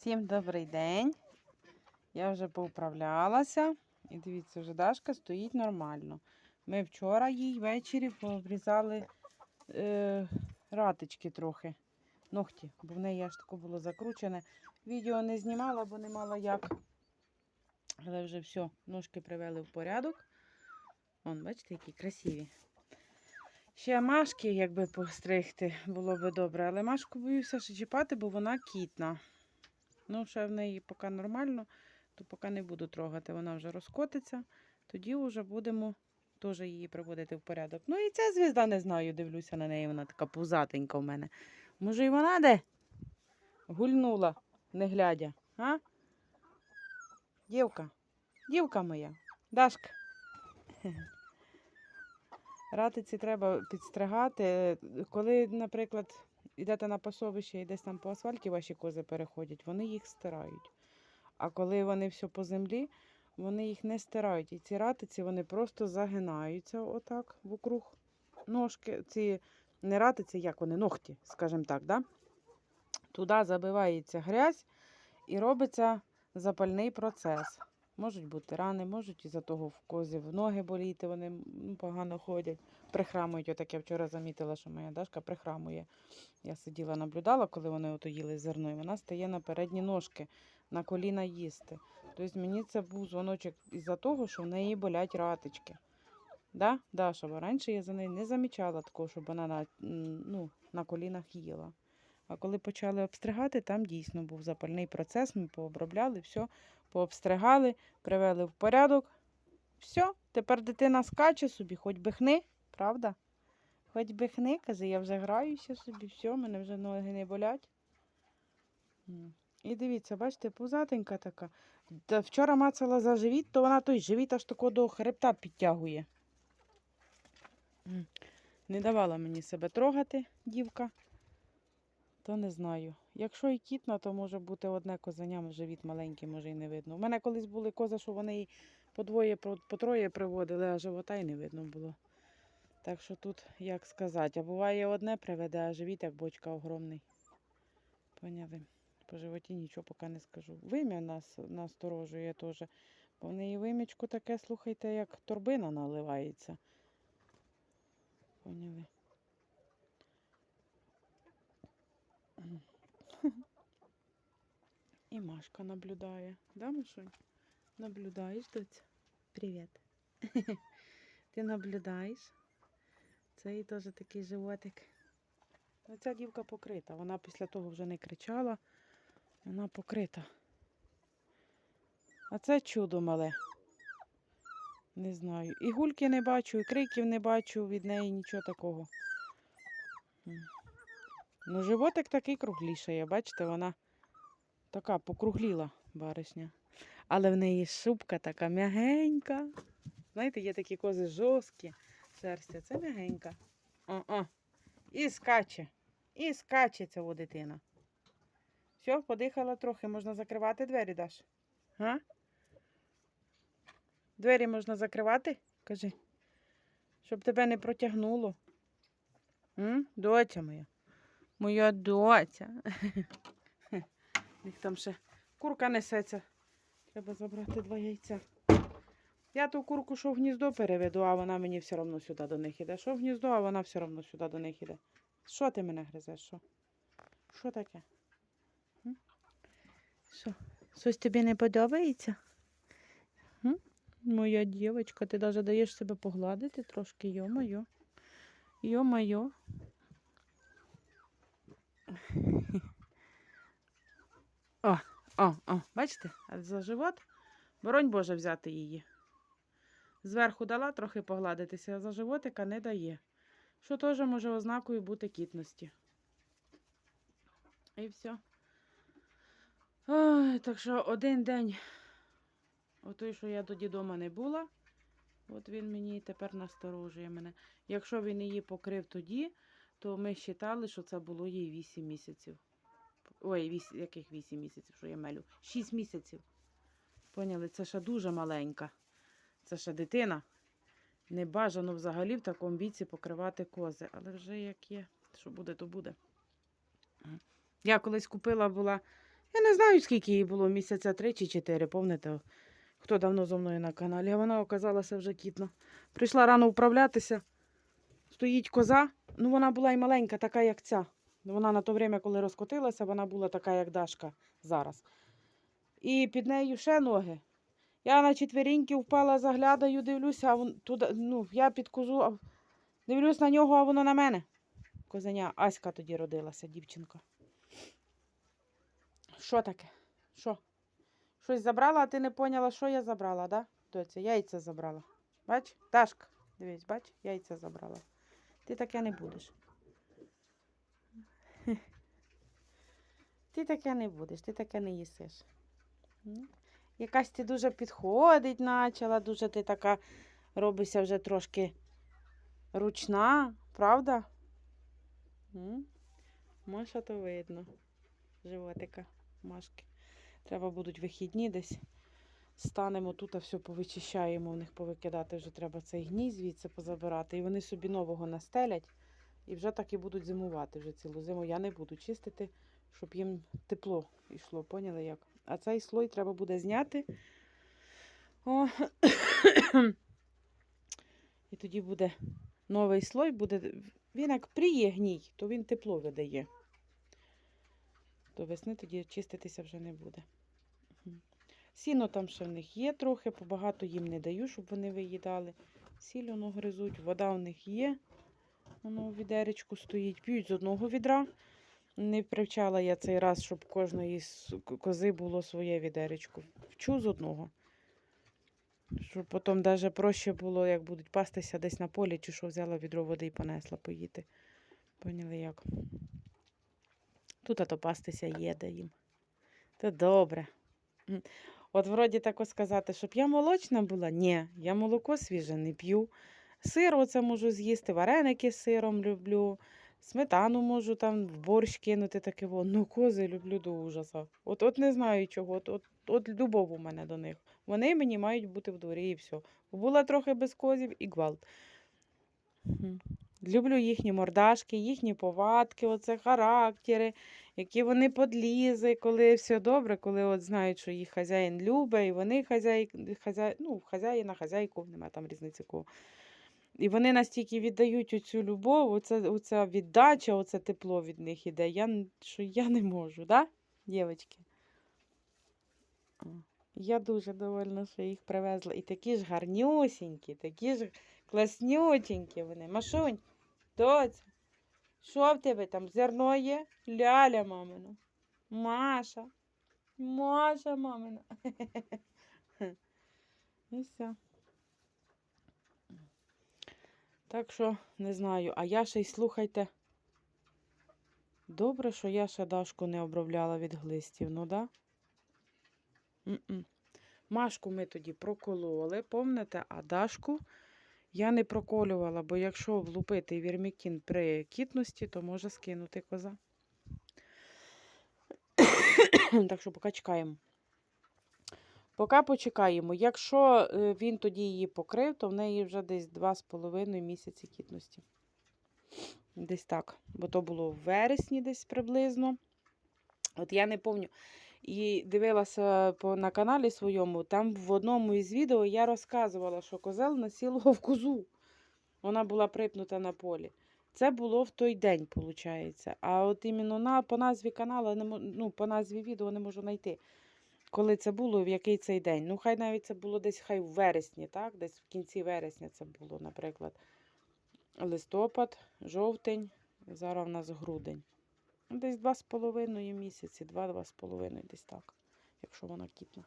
Всім добрий день. Я вже поуправлялася. І дивіться, вже Дашка стоїть нормально. Ми вчора їй ввечері обрізали е, ратички трохи. Ногті, бо в неї аж тако було закручене. Відео не знімала, бо не мала як. Але вже все, ножки привели в порядок. Вон, бачите, які красиві. Ще машки, якби постригти, було би добре, але машку боюся ще чіпати, бо вона кітна. Ну, ще в неї поки нормально, то поки не буду трогати, вона вже розкотиться. Тоді вже будемо теж її приводити в порядок. Ну і ця звізда не знаю, дивлюся на неї, вона така пузатенька в мене. Може, і вона де? Гульнула, не глядя. А? Дівка, дівка моя, Дашка. Ратиці треба підстригати. Коли, наприклад, йдете на пасовище і десь там по асфальті ваші кози переходять, вони їх стирають. А коли вони все по землі, вони їх не стирають. І ці ратиці вони просто загинаються отак вокруг ножки. Ці не ратиці, як вони, ногті, скажімо так, да? туди забивається грязь і робиться запальний процес. Можуть бути рани, можуть із-за того в козі в ноги боліти, вони погано ходять, прихрамують. Отак я вчора замітила, що моя Дашка прихрамує. Я сиділа, наблюдала, коли вони ото їли зерно, і вона стає на передні ножки, на коліна їсти. Тобто мені це був дзвоночок із-за того, що в неї болять ратички. Да? Даша, бо раніше я за нею не замічала такого, щоб вона на, ну, на колінах їла. А коли почали обстригати, там дійсно був запальний процес, ми пообробляли, все, пообстригали, привели в порядок. Все, тепер дитина скаче собі, хоч би хни, правда? Хоч би хни, каже, я вже граюся собі, все, мене вже ноги не болять. І дивіться, бачите, пузатенька така. Та вчора мацала за живіт, то вона той живіт аж тако до хребта підтягує. Не давала мені себе трогати, дівка. То не знаю. Якщо і кітна, то може бути одне козеня, живіт маленький, може і не видно. У мене колись були кози, що вони і по двоє, по, троє приводили, а живота й не видно було. Так що тут, як сказати, а буває одне приведе, а живіт як бочка огромний. Поняли? По животі нічого поки не скажу. Вим'я нас насторожує теж. Бо в неї вим'ячку таке, слухайте, як торбина наливається. Поняли? І Машка наблюдає. Да, Машунь? Наблюдаєш, доця? Привіт. Ти наблюдаєш? Це і теж такий животик. Ну, Ця дівка покрита. Вона після того вже не кричала. Вона покрита. А це чудо мале. Не знаю. І гульки не бачу, і криків не бачу від неї нічого такого. Ну, животик такий круглішає, бачите, вона така покругліла баришня. Але в неї шубка така м'ягенька. Знаєте, є такі кози жорсткі, шерстя, це м'ягенька. О-о. І скаче. І скаче ця дитина. Все, подихала трохи, можна закривати двері, Даш? Га? Двері можна закривати? Кажи. Щоб тебе не протягнуло. М? Доця моя. Моя доця. Їх там ще курка несеться. Треба забрати два яйця. Я ту курку, що в гніздо переведу, а вона мені все одно сюди до них іде. Що в гніздо, а вона все одно сюди до них іде. Що ти мене гризеш? Що? Що таке? Що? Щось тобі не подобається? Моя дівчинка, ти навіть даєш себе погладити трошки, йо-моє. Йо-моє. О, о, о, бачите, за живот, боронь Боже взяти її. Зверху дала трохи погладитися, а за животика не дає. Що теж може ознакою бути кітності. І все. Ой, так що один день, отой, що я тоді вдома не була, от він мені тепер насторожує мене. Якщо він її покрив тоді, то ми вважали, що це було їй 8 місяців. Ой, 8, яких 8 місяців, що я мелю? 6 місяців. Поняли, це ще дуже маленька. Це ще дитина. Не бажано взагалі в такому віці покривати кози. Але вже як є, що буде, то буде. Я колись купила була Я не знаю, скільки їй було, місяця три чи чотири, пам'ятаєте, хто давно зо мною на каналі, а вона оказалася вже кітна. Прийшла рано вправлятися, стоїть коза, ну вона була і маленька, така, як ця. Вона на то время, коли розкотилася, вона була така, як Дашка зараз. І під нею ще ноги. Я на четверіньки впала, заглядаю, дивлюся, а вон туди, ну, я під козу, дивлюсь на нього, а воно на мене. Козеня Аська тоді родилася, дівчинка. Що таке? Що? Щось забрала, а ти не поняла, що я забрала, да? Доця, яйця забрала. Бач? Дашка, дивись, бач, яйця забрала. Ти таке не будеш. Ти таке не будеш, ти таке не їсиш. Якась ти дуже підходить почала, дуже ти така робишся вже трошки ручна, правда? Маша то видно. Животика Машки. Треба будуть вихідні десь. Станемо тут, а все повичищаємо, в них повикидати вже треба цей гній звідси позабирати. І вони собі нового настелять. І вже так і будуть зимувати вже цілу зиму. Я не буду чистити, щоб їм тепло йшло. Поняли як? А цей слой треба буде зняти. О. І тоді буде новий слой, буде. Він як пріє гній, то він тепло видає. До весни тоді чиститися вже не буде. Сіно там ще в них є трохи, побагато їм не даю, щоб вони виїдали. Сіль воно гризуть, вода у них є. Воно в відеречку стоїть. П'ють з одного відра. Не привчала я цей раз, щоб кожної к- кози було своє відеречко. Вчу з одного. Щоб потім навіть проще було, як будуть пастися десь на полі, чи що взяла відро води і понесла поїти. Поняли як? Тут ато пастися є де їм. То добре. От вроді тако сказати, щоб я молочна була. Ні, я молоко свіже не п'ю. Сир оце можу з'їсти, вареники з сиром люблю. Сметану можу там в борщ кинути таке. во. Ну, кози люблю до ужаса. От, от не знаю чого. От, от, от любов у мене до них. Вони мені мають бути в дворі і все. Була трохи без козів і гвалт. Люблю їхні мордашки, їхні повадки, оце характери, які вони подлізи, коли все добре, коли от знають, що їх хазяїн любить, і вони хазяй, хазяй, ну, хазяїна, хазяйку, немає там різниці кого. І вони настільки віддають оцю любов, оце, оця віддача, оце тепло від них іде, я, що я не можу, да, дівчатки? Я дуже довольна, що їх привезла. І такі ж гарнюсінькі, такі ж класнюченькі вони. Машунь, доця, що в тебе там? Зерно є? Ляля мамина. Маша. Маша мамина. І все. Так що не знаю. А я ще й слухайте. Добре, що я ще Дашку не обробляла від глистів, ну да? М-м. Машку ми тоді прокололи, помните, а Дашку я не проколювала, бо якщо влупити вірмікін при кітності, то може скинути коза. так що поки чекаємо. Поки почекаємо. Якщо е, він тоді її покрив, то в неї вже десь 2,5 місяці кітності. Десь так. Бо то було в вересні десь приблизно. От я не пам'ятаю. І дивилася на каналі своєму, там в одному із відео я розказувала, що козел насілував козу. Вона була припнута на полі. Це було в той день, виходить. А от іменно на, по назві каналу, ну, по назві відео не можу знайти, коли це було, в який цей день. Ну, хай навіть це було десь хай в вересні, так? Десь в кінці вересня це було, наприклад. Листопад, жовтень, зараз в нас грудень. Ну, Десь два з половиною місяці, два-два з половиною, десь так, якщо вона кітна.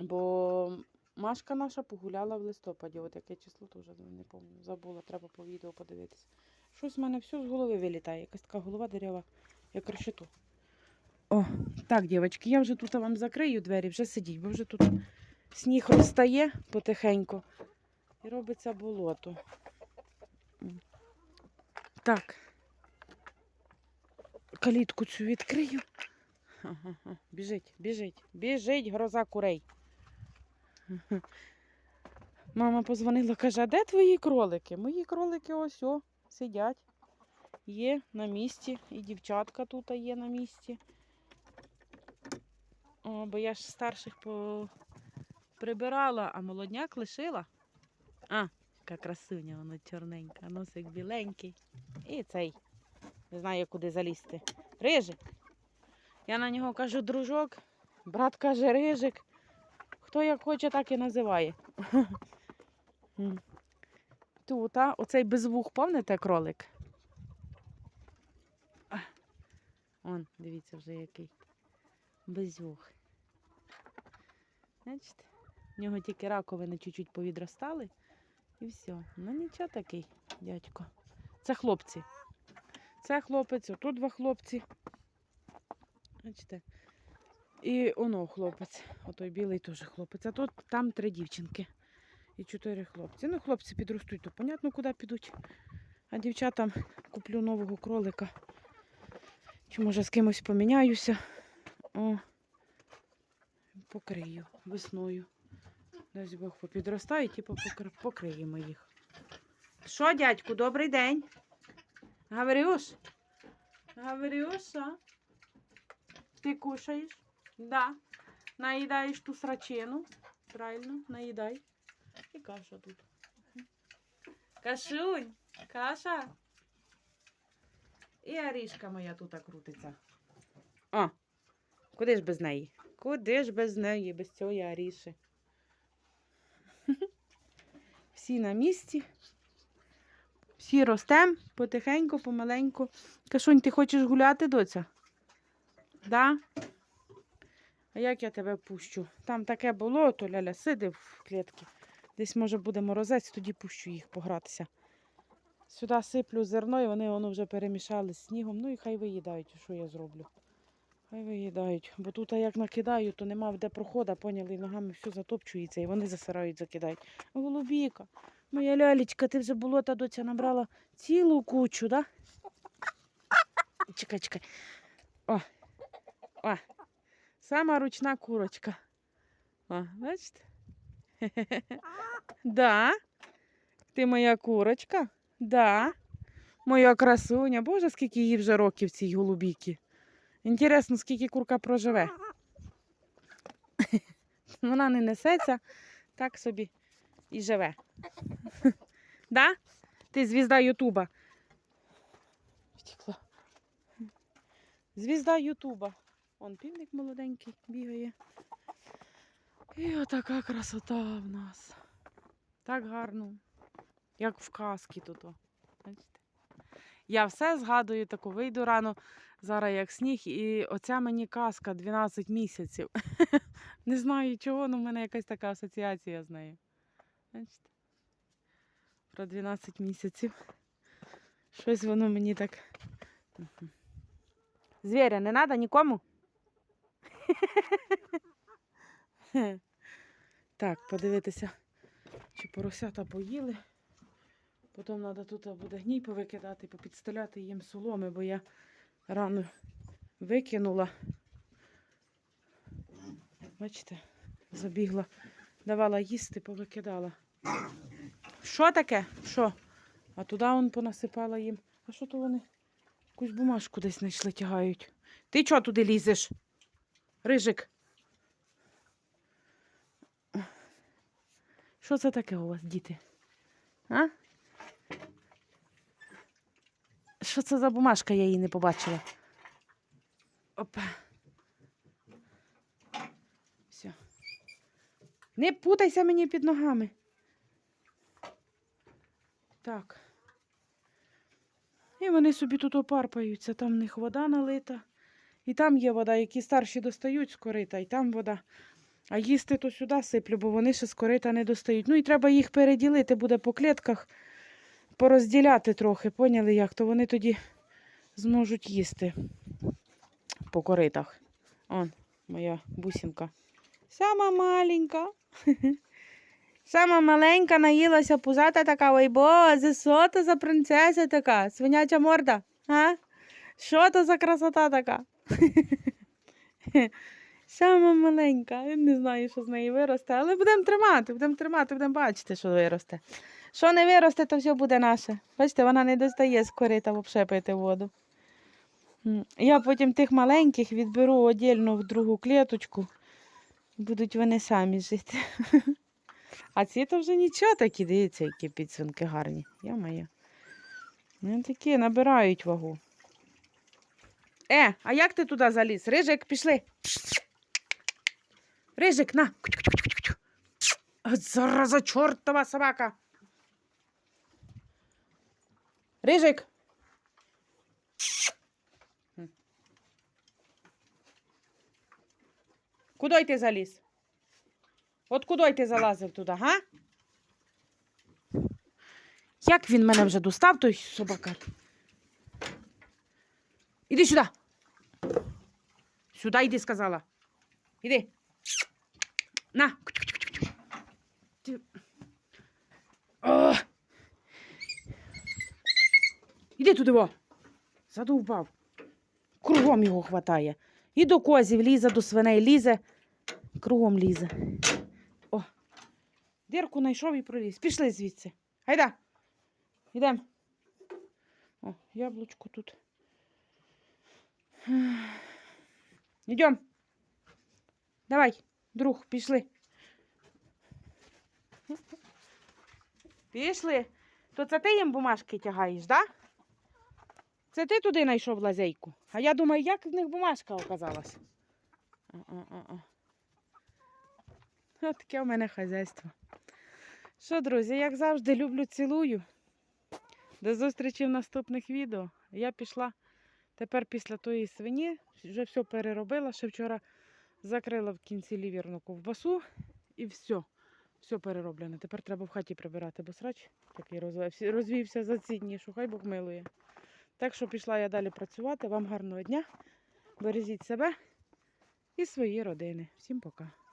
Бо Машка наша погуляла в листопаді. От яке число, то вже не пам'ятаю. Забула, треба по відео подивитися. Щось в мене все з голови вилітає. Якась така голова дерева, як решето. О, так, дівчатки, я вже тут вам закрию двері, вже сидіть, бо вже тут сніг розтає потихеньку і робиться болото. Так. Калітку цю відкрию. Біжить, біжить, біжить гроза курей. Мама позвонила, каже, а де твої кролики? Мої кролики ось о, сидять. Є на місці. І дівчатка тут є на місці. О, бо я ж старших по... прибирала, а молодняк лишила. А, яка красуня, воно чорненька, носик біленький. І цей. Не знаю, куди залізти. Рижик. Я на нього кажу дружок, брат каже рижик. Хто як хоче, так і називає. Тут, а, оцей без вух, пам'ятаєте кролик? Он, дивіться вже який. Без вух. Бачите? В нього тільки раковини чуть-чуть повідростали. І все. Ну нічого такий, дядько. Це хлопці. Це хлопець, отут два хлопці. Бачите? І оно хлопець. Отой білий теж хлопець. А тут там три дівчинки. І чотири хлопці. Ну, хлопці підростуть, то понятно, куди підуть. А дівчатам куплю нового кролика. Чи може з кимось поміняюся. О, покрию весною. Дасть Бог попідростає, типу покриємо їх. Що, дядьку, добрий день. Гаврюш? Гаврюша? Ти кушаєш? Да. Наїдаєш ту срачину. Правильно, наїдай. І каша тут. Кашунь, каша. І арішка моя тут крутиться. О, куди ж без неї? Куди ж без неї, без цієї аріші? Всі на місці. Всі ростем потихеньку, помаленьку. Кашунь, ти хочеш гуляти, доця? Да? А як я тебе пущу? Там таке болото, ляля, сиди в клітці. Десь, може, буде морозець, тоді пущу їх погратися. Сюди сиплю зерно, і вони воно вже перемішали з снігом. Ну і хай виїдають, що я зроблю. Хай виїдають. Бо тут як накидаю, то нема де прохода, поняли, ногами все затопчується, і вони засирають, закидають. Голубіка, моя лялечка, ти вже болота доця набрала цілу кучу, да? Чекай, чекай. О, о, сама ручна курочка. О, бачите? Да. Ти моя курочка? Да. Моя красуня. Боже, скільки їй вже років цій голубіки. Інтересно, скільки курка проживе. Вона не несеться, так собі і живе. Да? Ти звізда Ютуба. Втекла. Звізда Ютуба. Он півник молоденький бігає. І отака красота в нас. Так гарно. Як в казки тут. Бачите? Я все згадую, таку вийду рано, зараз як сніг, і оця мені казка 12 місяців. Не знаю чого, але в мене якась така асоціація з нею. Бачите? Про 12 місяців. Щось воно мені так. Звіря не треба нікому? Так, подивитися, чи поросята поїли. Потім треба тут буде гній повикидати, попідставляти їм соломи, бо я рано викинула. Бачите, забігла, давала їсти, повикидала. Що таке? Що? А туди он понасипала їм. А що то вони? Якусь бумажку десь знайшли, тягають. Ти чого туди лізеш? Рижик. Що це таке у вас, діти? А? Що це за бумажка, я її не побачила. Опа. Все. Не путайся мені під ногами. Так. І вони собі тут опарпаються. Там в них вода налита. І там є вода, які старші достають з корита, і там вода. А їсти то сюди сиплю, бо вони ще з корита не достають. Ну і треба їх переділити, буде по клітках, порозділяти трохи, поняли як? То вони тоді зможуть їсти по коритах. Он, моя бусинка. Сама маленька. Сама маленька наїлася пузата така, ой боже, що то за принцеса така? Свиняча морда. А? Що то за красота така? Сама маленька. Я не знаю, що з неї виросте, але будемо тримати, будемо тримати, будемо бачити, що виросте. Що не виросте, то все буде наше. Бачите, вона не достає з корита взагалі пити воду. Я потім тих маленьких відберу отдельно в другу клеточку. Будуть вони самі жити. А ці то вже нічого такі, дивіться, які підсвинки гарні. Я моя. Вони такі набирають вагу. Е, а як ти туди заліз? Рижик, пішли. Рижик, на. От зараза чортова собака. Рижик. Куди ти заліз? От куди ти залазив туди, га? Як він мене вже достав, той собака? Іди сюди. Сюди йди, сказала. Іди. На. Ти- О! Іди туди, во. Задовбав. Кругом його хватає. І до козів лізе, до свиней лізе. Кругом лізе. О. Дірку знайшов і проліз. Пішли звідси. Гайда. Йдем. О, яблучко тут. Йдем. Давай, друг, пішли. Пішли. То це ти їм бумажки тягаєш, да? Це ти туди знайшов лазейку. А я думаю, як в них бумажка оказалась. А-а-а-а. От таке у мене хазяйство. Що, друзі, як завжди, люблю, цілую. До зустрічі в наступних відео. Я пішла тепер після тої свині, вже все переробила. Ще вчора закрила в кінці лівірну ковбасу і все. Все перероблено. Тепер треба в хаті прибирати, бо срач такий розвівся за ці дні, що хай Бог милує. Так що пішла я далі працювати. Вам гарного дня. Бережіть себе і свої родини. Всім пока.